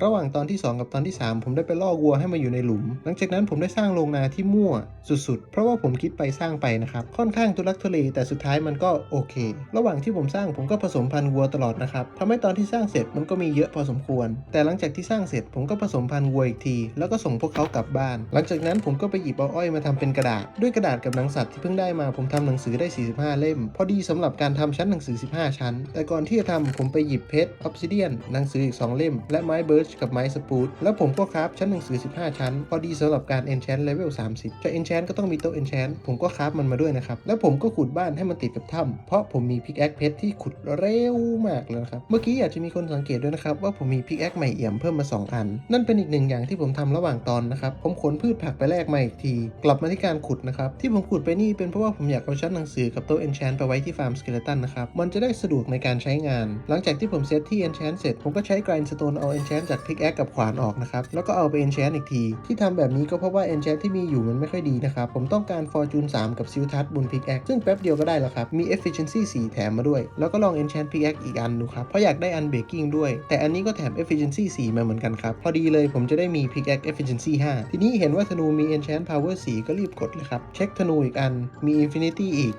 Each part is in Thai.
ระหว่างตอนที่ 2 กับตอนที่ 3 ผมได้ไปล่อวัวให้มาอยู่ในหลุม หลังจากนั้นผมได้สร้างโรงนาที่มั่วสุดๆ เพราะว่าผมคิดไปสร้างไปนะครับ ค่อนข้างทุลักทุเลแต่สุดท้ายมันก็โอเค ระหว่างที่ผมสร้างผมก็ผสมพันธุ์วัวตลอดนะครับทำให้ตอนที่สร้างเสร็จมันก็มีเยอะพอสมควร แต่หลังจากที่สร้างเสร็จผมก็ผสมพันธุ์วัวอีกที แล้วก็ส่งพวกเขากลับบ้าน หลังจากนั้นผมก็ไปหยิบเอาอ้อยมาทำเป็นกระดาษ ด้วยกระดาษกับหนังสัตว์ที่เพิ่งได้มาผมทำหนังสือได้ 45 เล่ม พอดีสำหรับการทำชั้นหนังสือ 15 ชั้น แต่ก่อนที่จะทำผมไปหยิบเพชรออฟซิเดียนหนังสืออีก 2 เล่ม และไม้เบิร์ชกับไม้สปูตแล้วผมก็คราฟชั้นหนังสือ 15 ชั้น พอดีสำหรับการ enchant level 30 จะ enchant ก็ต้องมีโต๊ะ enchant ผมก็คราฟมันมาด้วยนะครับ แล้วผมก็ขุดบ้านให้มันติดกับถ้ำเพราะผมมีพิกแอคเพชรที่ขุดเร็วมากเลยนะครับ เมื่อกี้อาจจะมีคนสังเกตด้วยนะครับว่าผมมีพิกแอคใหม่เอี่ยมเพิ่มมา 2 อัน นั่นเป็นอีกหนึ่งอย่างที่ผมทำระหว่างตอนนะครับ ผมขนพืชผักไปแลกมาอีกที กลับมาที่การขุดนะครับ ที่ผมขุดไปนี่เป็นเพราะว่าผมอยากเอาชั้นหนังสือกับโต๊ะ enchant ไปไว้ที่ฟาร์มสเกเลตันนะครับ มันจะได้สะดวกในการใช้งาน หลังจากที่ผมเซตที่ enchant เสร็จผมก็ใช้ grindstone เอา enchant จาก pickaxe กับขวานออกนะครับ แล้วก็เอาไป enchant อีกที ที่ทำแบบนี้ก็เพราะว่า enchant ที่มีอยู่มันไม่ค่อยดีนะครับ ผมต้องการ fortune 3 กับ seal touch บน pickaxe ซึ่งแป๊บเดียวก็ได้แล้วครับ มี efficiency 4 แถมมาด้วย แล้วก็ลอง enchant pickaxe อีกอันดูครับ เพราะอยากได้ unbreaking ด้วย แต่อันนี้ก็แถม efficiency 4 มาเหมือนกันครับ พอดีเลยผมจะได้มี pickaxe efficiency 5 ทีนี้เห็นว่าธนูมี enchant power 4 ก็รีบกดเลยครับ เช็คธนูอีกอัน มี infinity อีก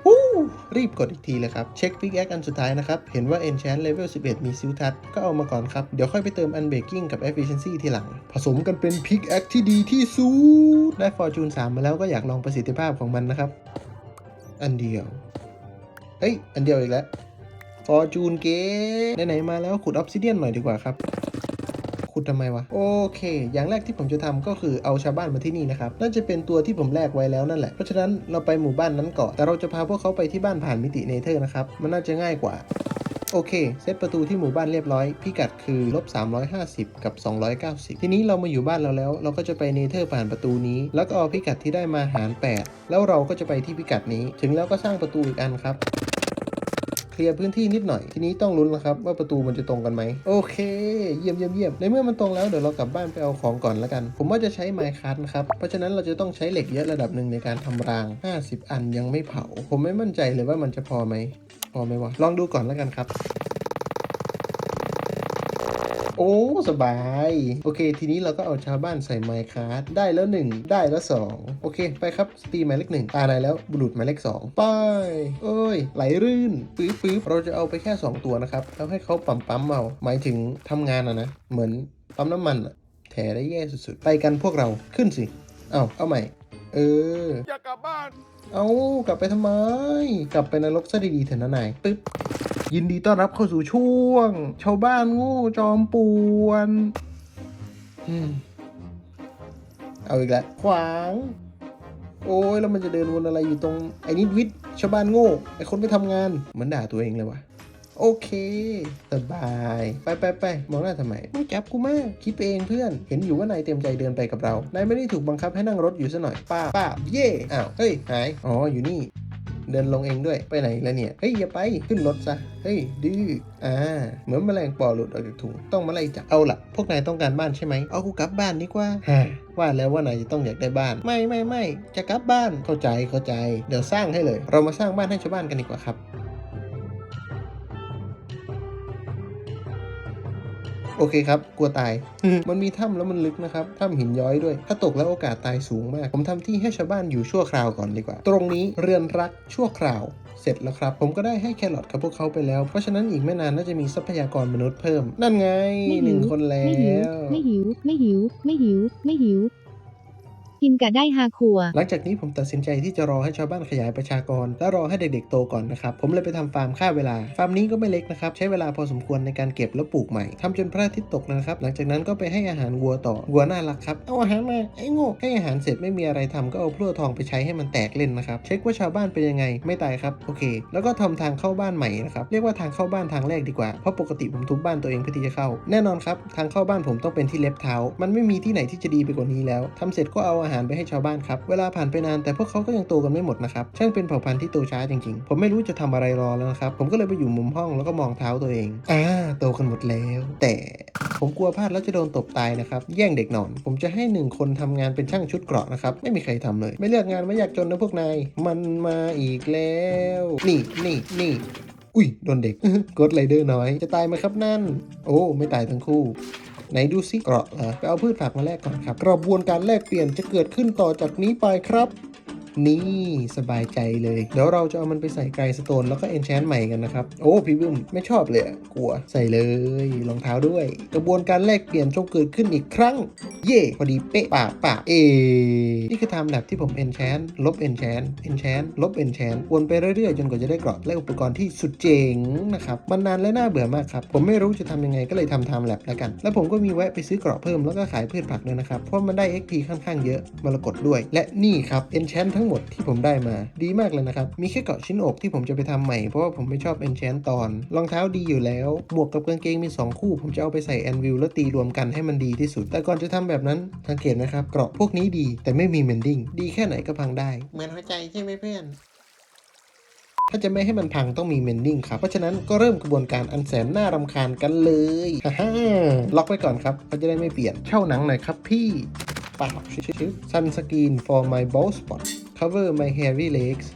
รีบกดอีกทีเลยครับ เช็ค pickaxe อันสุดท้ายนะครับ เห็นว่า enchant level 11 มี seal touch ก็เอามาก่อนครับ เดี๋ยวค่อยไปเติม unbreaking กักับ efficiency ทีหลัง ผสมกันเป็น pickaxe ที่ดีที่สุด ได้ fortune 3 มาแล้วก็อยากลองประสิทธิภาพของมันนะครับ อันเดียวเฮ้ย อันเดียวอีกแล้ว fortune เกไหนๆมาแล้วขุด obsidian หน่อยดีกว่าครับขุดทำไมวะ โอเค อย่างแรกที่ผมจะทำก็คือเอาชาวบ้านมาที่นี่นะครับ น่าจะเป็นตัวที่ผมแลกไว้แล้วนั่นแหละ เพราะฉะนั้นเราไปหมู่บ้านนั้นก่อน แต่เราจะพาพวกเขาไปที่บ้านผ่านมิติเนเธอร์นะครับ มันน่าจะง่ายกว่า โอเค เซตประตูที่หมู่บ้านเรียบร้อย พิกัดคือลบ350 กับ 290 ทีนี้เรามาอยู่บ้านเราแล้ว เราก็จะไปเนเธอร์ผ่านประตูนี้ แล้วก็เอาพิกัดที่ได้มาหาร 8 แล้วเราก็จะไปที่พิกัดนี้ ถึงแล้วก็สร้างประตูอีกอันครับ เคลียร์พื้นที่นิดหน่อย ทีนี้ต้องลุ้นแล้วครับว่าประตูมันจะตรงกันไหมโอเค เยี่ยมเยี่ยมเยี่ยมในเมื่อมันตรงแล้วเดี๋ยวเรากลับบ้านไปเอาของก่อนแล้วกัน ผมว่าจะใช้ไมค์คัทนะครับเพราะฉะนั้นเราจะต้องใช้เหล็กเยอะระดับหนึ่งในการทำราง 50 อันยังไม่เผา ผมไม่มั่นใจเลยว่ามันจะพอไหมพอไหมวะลองดูก่อนแล้วกันครับ โอ้สบาย โอเค ทีนี้เราก็เอาชาวบ้านใส่ไมค์คาร์ดได้แล้ว 1 ได้แล้ว 2 โอเค ไปครับสตรีหมายเลขหนึ่งตาได้แล้วบุรุษหมายเลข2ไปเอ้ย ไหลรื่นปื๊บปื๊บเราจะเอาไปแค่ 2 ตัวนะครับ แล้วให้เขาปั๊มปั๊มเอาหมายถึงทำงานอะนะ เหมือนปั๊มน้ำมันอะแถได้แย่สุดๆ ไปกันพวกเราขึ้นสิ เอาเอาใหม่ เออ อยากกลับบ้าน เอากลับไปทำไม กลับไปนรกซะดีๆเถอะนะนายปึ๊บ ยินดีต้อนรับเข้าสู่ช่วง ชาวบ้านโง่จอมป่วนอืมเอาอีกแล้วขวาง โอ้ยแล้วมันจะเดินวนอะไรอยู่ตรงไอ้นิดวิทย์ชาวบ้านโง่ไอ้คนไม่ทำงานเหมือนด่าตัวเองเลยวะโอเค สบาย ไปไปไปมองหน้าทำไมไม่จับกูมาก คิดไปเองเพื่อน เห็นอยู่ว่านายเต็มใจเดินไปกับเรา นายไม่ได้ถูกบังคับให้นั่งรถอยู่ซะหน่อย ป้า ป้า เย่อ้าว เฮ้ย หาย อ๋อ อยู่นี่ เดินลงเองด้วยไปไหนแล้วเนี่ยเฮ้ยอย่าไปขึ้นรถซะเฮ้ยดื้ออ่าเหมือนแมลงปอหลุดออกจากถุงต้องมาไล่จับเอาละพวกนายต้องการบ้านใช่ไหมเอากูกลับบ้านดีกว่าฮะว่าแล้วว่านายจะต้องอยากได้บ้าน ไม่ไม่ไม่จะกลับบ้านเข้าใจเข้าใจ เดี๋ยวสร้างให้เลย เรามาสร้างบ้านให้ชาวบ้านกันดีกว่าครับ โอเคครับ กลัวตาย มันมีถ้ำแล้วมันลึกนะครับถ้ำหินย้อยด้วย ถ้าตกแล้วโอกาสตายสูงมาก ผมทำที่ให้ชาวบ้านอยู่ชั่วคราวก่อนดีกว่า ตรงนี้เรือนรักชั่วคราวเสร็จแล้วครับ ผมก็ได้ให้แครอทกับพวกเขาไปแล้ว เพราะฉะนั้นอีกไม่นานน่าจะมีทรัพยากรมนุษย์เพิ่ม นั่นไงไม่หิวหนึ่งคนแล้ไม่หิววไม่หิว ไม่หิว ไม่หิว ไม่หิว กินกะได้ฮาคัว หลังจากนี้ผมตัดสินใจที่จะรอให้ชาวบ้านขยายประชากร และรอให้เด็กๆโตก่อนนะครับ ผมเลยไปทำฟาร์มฆ่าเวลา ฟาร์มนี้ก็ไม่เล็กนะครับ ใช้เวลาพอสมควรในการเก็บและปลูกใหม่ทำจนพระอาทิตย์ตกนะครับ หลังจากนั้นก็ไปให้อาหารวัวต่อ วัวน่ารักครับ เอาอาหารมา ไอ้โง่ให้อาหารเสร็จไม่มีอะไรทำก็เอาพลั่วทองไปใช้ให้มันแตกเล่นนะครับ เช็คว่าชาวบ้านเป็นยังไง ไม่ตายครับ โอเค แล้วก็ทำทางเข้าบ้านใหม่นะครับ เรียกว่าทางเข้าบ้านทางแรกดีกว่า เพราะปกติผมทุบบ้านตัวเองเพื่อที่จะเข้า แน่นอนครับ ทางเข้าบ้านผมต้องเป็นที่เล็บเท้า มันไม่มีที่ไหนที่จะดีไปกว่านี้แล้วทำเสร็จก็เอาอาหารไปให้ชาวบ้านครับ เวลาผ่านไปนานแต่พวกเขาก็ยังโตกันไม่หมดนะครับช่างเป็นเผ่าพันธุ์ที่โตช้าจริงๆ ผมไม่รู้จะทำอะไรรอแล้วนะครับ ผมก็เลยไปอยู่มุมห้องแล้วก็มองเท้าตัวเอง อ่า โตกันหมดแล้ว แต่ผมกลัวพลาดแล้วจะโดนตบตายนะครับ แย่งเด็กนอน ผมจะให้หนึ่งคนทำงานเป็นช่างชุดเกราะนะครับ ไม่มีใครทำเลย ไม่เลือกงานไม่อยากจนนะพวกนาย มันมาอีกแล้ว นี่นี่นี่อุ้ยโดนเด็กกดไรเดอร์น้อย จะตายไหมครับนั่น โอ้ ไม่ตายทั้งคู่ ไหนดูซิเกราะเหรอไปเอาพืชผักมาแลกก่อนครับ กระบวนการแลกเปลี่ยนจะเกิดขึ้นต่อจากนี้ไปครับ นี่สบายใจเลย เดี๋ยวเราจะเอามันไปใส่ไกรสโตนแล้วก็เอนแชนใหม่กันนะครับ โอ้พี่บึ้มไม่ชอบเลยกลัวใส่เลยรองเท้าด้วย กระบวนการแลกเปลี่ยนจงเกิดขึ้นอีกครั้ง เย่พอดีเป๊ะปากปากเอ นี่คือไทม์แลบที่ผมเอนแชนลบเอนแชนเอนแชนลบเอนแชนวนไปเรื่อยๆ จนกว่าจะได้กราะและอุปกรณ์ที่สุดเจ๋งนะครับมันนานและน่าเบื่อมากครับผมไม่รู้จะทำยังไงก็เลยทำไทม์แลบแล้วกัน แล้วผมก็มีแวะไปซื้อกราะเพิ่มแล้วก็ขายพืชผักด้วยนะครับเพราะมันได้ XP ค่อนข้างเยอะมรกตด้วย และนี่ครับเอนแชนทั้งหมดที่ผมได้มาดีมากเลยนะครับ มีแค่เกราะชิ้นอกที่ผมจะไปทำใหม่ เพราะว่าผมไม่ชอบเอนแชนตอน รองเท้าดีอยู่แล้วหมวกกับกางเกงมี 2 คู่ ผมจะเอาไปใส่แอนวิลแล้วตีรวมกันให้มันดีที่สุด แต่ก่อนจะทำแบบนั้นสังเกตนะครับเกราะพวกนี้ดี แต่ไม่มีเมนดิ้งดีแค่ไหนก็พังได้ เหมือนหัวใจใช่ไหมเพื่อนถ้าจะไม่ให้มันพังต้องมีเมนดิ้งครับ เพราะฉะนั้นก็เริ่มกระบวนการอันแสนน่ารำคาญกันเลยฮ่าฮ่าล็อกไว้ก่อนครับเขาจะได้ไม่เปลี่ยน เช่าหนังหน่อยครับพี่ปากชิวๆ sunscreen for my bald spot cover my hairy legs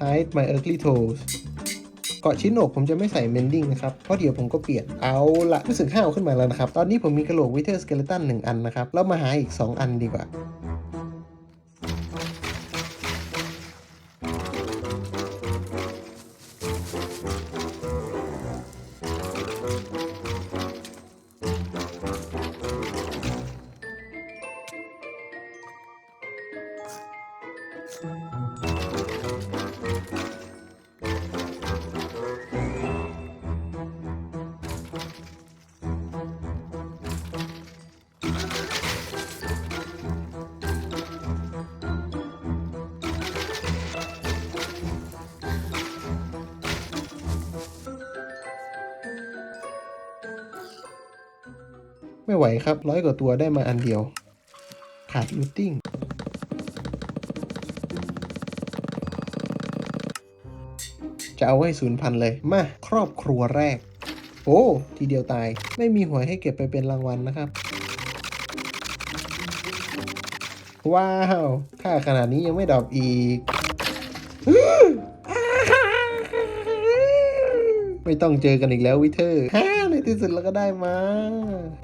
hide my ugly toes เกาะชิ้นอกผมจะไม่ใส่เมนดิ้งนะครับ เพราะเดี๋ยวผมก็เปลี่ยน เอาละรู้สึกห้าวขึ้นมาแล้วนะครับ ตอนนี้ผมมีกระโหลกวิเทอร์สเกเลตันหนึ่งอันนะครับ แล้วมาหาอีก 2 อันดีกว่า ไม่ไหวครับร้อยกว่าตัวได้มาอันเดียว ขาดลูตติ้งจะเอาให้ศูนย์พันเลย มา ครอบครัวแรก โอ้ ทีเดียวตาย ไม่มีหวยให้เก็บไปเป็นรางวัลนะครับ ว้าว ค่าขนาดนี้ยังไม่ดรอปอีก ไม่ต้องเจอกันอีกแล้ววิเทอร์ฮ่าในที่สุดเราก็ได้มา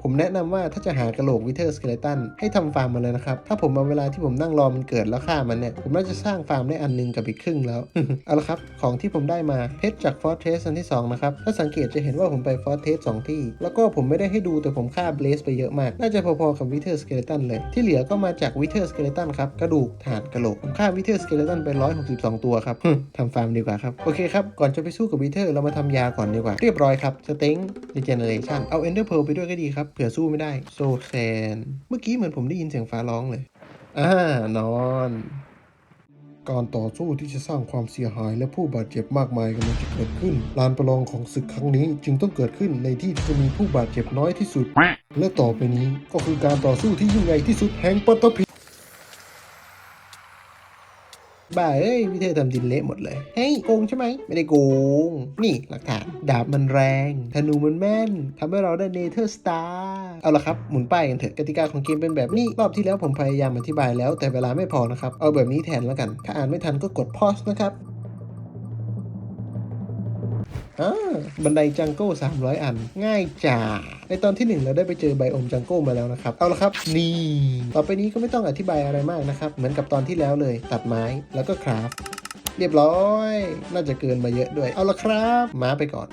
ผมแนะนำว่าถ้าจะหากระโหลกวิเทอร์สเกเลตันให้ทำฟาร์มมาเลยนะครับ ถ้าผมเอาเวลาที่ผมนั่งรอมันเกิดแล้วฆ่ามันเนี่ย ผมน่าจะสร้างฟาร์มได้อันหนึงกับอีกครึ่งแล้ว เอาละครับ ของที่ผมได้มาเพชรจากฟอร์เทสอันที่2นะครับ ถ้าสังเกตจะเห็นว่าผมไปฟอร์เทสสองที่ แล้วก็ผมไม่ได้ให้ดูแต่ผมฆ่าเบลสไปเยอะมาก น่าจะพอๆกับวิเทอร์สเกเลตันเลย ที่เหลือก็มาจากวิเทอร์สเกเลตันครับ กระดูกฐานกระโหลก ผมฆ่าวิเทอร์สเกเลตันไป162 ตัวครับทำฟาร์มดีกว่าครับ โอเคครับ ก่อนจะไปสู้กับวิเทอร์เรามาทำยาก่อนดีกว่า เรียบร้อยครับสเต็งรีเจเนเรชันเอาเอนเดอร์เพลไปด้วยก็ดีครับ เผื่อสู้ไม่ได้โซแซนเมื่อกี้เหมือนผมได้ยินเสียงฟ้าร้องเลย อ่านอน การต่อสู้ที่จะสร้างความเสียหายและผู้บาดเจ็บมากมายกำลังจะเกิดขึ้น ลานประลองของศึกครั้งนี้จึงต้องเกิดขึ้นในที่ที่จะมีผู้บาดเจ็บน้อยที่สุด และต่อไปนี้ก็คือการต่อสู้ที่ยิ่งใหญ่ที่สุดแห่งปัตตภี บ่าเอ้ยพี่เธอทำดินเละหมดเลย เฮ้ยโกงใช่ไหม ไม่ได้โกง นี่หลักฐาน ดาบมันแรง ธนูมันแม่นทำให้เราได้เนเธอร์สตาร์เอาละครับ หมุนป้ายกันเถอะกติกาของเกมเป็นแบบนี้ รอบที่แล้วผมพยายามอธิบายแล้วแต่เวลาไม่พอนะครับ เอาแบบนี้แทนแล้วกัน ถ้าอ่านไม่ทันก็กดพอสนะครับ อ่าบันไดจังโก้300 อัน ง่ายจ้า ในตอนที่ 1 เราได้ไปเจอไบโอมจังโก้มาแล้วนะครับ เอาละครับ นี่ ต่อไปนี้ก็ไม่ต้องอธิบายอะไรมากนะครับ เหมือนกับตอนที่แล้วเลย ตัดไม้แล้วก็คราฟ เรียบร้อย น่าจะเกินมาเยอะด้วย เอาละครับม้าไปก่อน